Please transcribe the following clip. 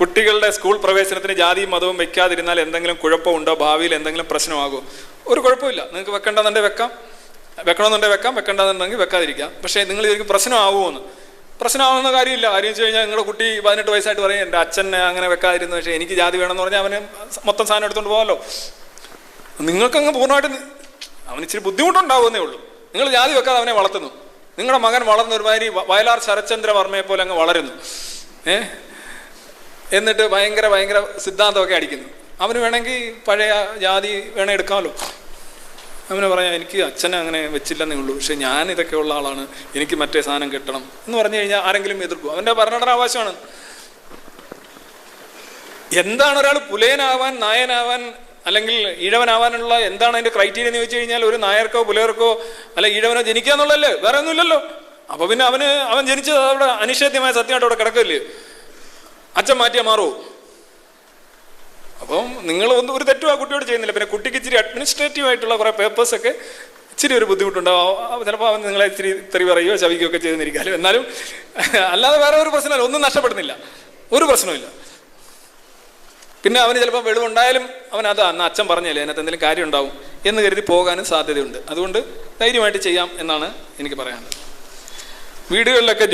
കുട്ടികളുടെ സ്കൂൾ പ്രവേശനത്തിന് ജാതിയും മതവും വെക്കാതിരുന്നാൽ എന്തെങ്കിലും കുഴപ്പമുണ്ടോ ഭാവിയിൽ എന്തെങ്കിലും പ്രശ്നമാകുമോ ഒരു കുഴപ്പമില്ല. നിങ്ങൾക്ക് വെക്കേണ്ടതുണ്ടെങ്കിൽ വെക്കാം. വെക്കണമെന്നുണ്ടെങ്കിൽ വെക്കാം. വെക്കേണ്ടതുണ്ടെങ്കിൽ വെക്കാതിരിക്കാം. പക്ഷേ നിങ്ങൾ ഇതിലേക്ക് പ്രശ്നമാവുമെന്ന്? പ്രശ്നമാവുന്ന കാര്യമില്ല. കാര്യം വെച്ച് കഴിഞ്ഞാൽ നിങ്ങളുടെ കുട്ടി പതിനെട്ട് വയസ്സായിട്ട് പറയും എന്റെ അച്ഛനെ അങ്ങനെ വെക്കാതിരുന്നു. പക്ഷേ എനിക്ക് ജാതി വേണമെന്ന് പറഞ്ഞാൽ അവന് മൊത്തം സാധനം എടുത്തുകൊണ്ട് പോകാമല്ലോ നിങ്ങൾക്കങ്ങ് പൂർണമായിട്ട് അവന് ഇച്ചിരി ബുദ്ധിമുട്ടുണ്ടാവുന്നേ ഉള്ളൂ. നിങ്ങൾ ജാതി വെക്കാതെ അവനെ വളർത്തുന്നു. നിങ്ങളുടെ മകൻ വളർന്ന ഒരുമാതിരി വയലാർ ശരത്ചന്ദ്ര വർമ്മയെ പോലെ അങ്ങ് വളരുന്നു. ഏ? എന്നിട്ട് ഭയങ്കര ഭയങ്കര സിദ്ധാന്തമൊക്കെ അടിക്കുന്നു. അവന് വേണമെങ്കിൽ പഴയ ജാതി വേണേ എടുക്കാമല്ലോ. അവന് പറയാം എനിക്ക് അച്ഛനെ അങ്ങനെ വെച്ചില്ലെന്നേ ഉള്ളൂ. പക്ഷെ ഞാൻ ഇതൊക്കെ ഉള്ള ആളാണ്. എനിക്ക് മറ്റേ സാധനം കിട്ടണം. എന്ന് പറഞ്ഞു കഴിഞ്ഞാൽ ആരെങ്കിലും എതിർക്കും. അവന്റെ ഭരണഘടനാവകാശമാണ് എന്താണ് ഒരാൾ പുലയനാവാൻ നായനാവാൻ അല്ലെങ്കിൽ ഈഴവനാവാനുള്ള എന്താണ് അതിന്റെ ക്രൈറ്റീരിയ എന്ന് ചോദിച്ചു കഴിഞ്ഞാൽ ഒരു നായർക്കോ പുലയർക്കോ അല്ല ഈഴവനോ ജനിക്കുക എന്നുള്ളതല്ലേ? വേറെ ഒന്നുമില്ലല്ലോ. അപ്പൊ പിന്നെ അവന് അവൻ ജനിച്ചത് അവിടെ അനിഷേധ്യമായ സത്യമായിട്ട് അവിടെ കിടക്കില്ലേ അച്ഛൻ മാറ്റിയാൽ മാറുമോ അപ്പം നിങ്ങൾ ഒന്നും ഒരു തെറ്റും ആ കുട്ടിയോട് ചെയ്യുന്നില്ല. പിന്നെ കുട്ടിക്ക് ഇച്ചിരി അഡ്മിനിസ്ട്രേറ്റീവ് ആയിട്ടുള്ള കുറേ പേപ്പേഴ്സ് ഒക്കെ ഇച്ചിരി ഒരു ബുദ്ധിമുട്ടുണ്ടാവും. ചിലപ്പോൾ അവൻ നിങ്ങളെ ഇച്ചിരി തെറി പറയുകയോ ചവിക്കുകയോ ഒക്കെ ചെയ്തെന്നിരിക്കാലും എന്നാലും അല്ലാതെ വേറെ ഒരു പ്രശ്നമല്ല. ഒന്നും നഷ്ടപ്പെടുന്നില്ല. ഒരു പ്രശ്നമില്ല പിന്നെ അവന് ചിലപ്പോൾ വെളിവുണ്ടായാലും അവൻ അത് അന്ന് അച്ഛൻ പറഞ്ഞല്ലേ അതിനകത്ത് എന്തെങ്കിലും കാര്യം ഉണ്ടാവും എന്ന് കരുതി പോകാനും സാധ്യതയുണ്ട്. അതുകൊണ്ട് ധൈര്യമായിട്ട് ചെയ്യാം എന്നാണ് എനിക്ക് പറയാനുള്ളത്. വീടുകളിലൊക്കെ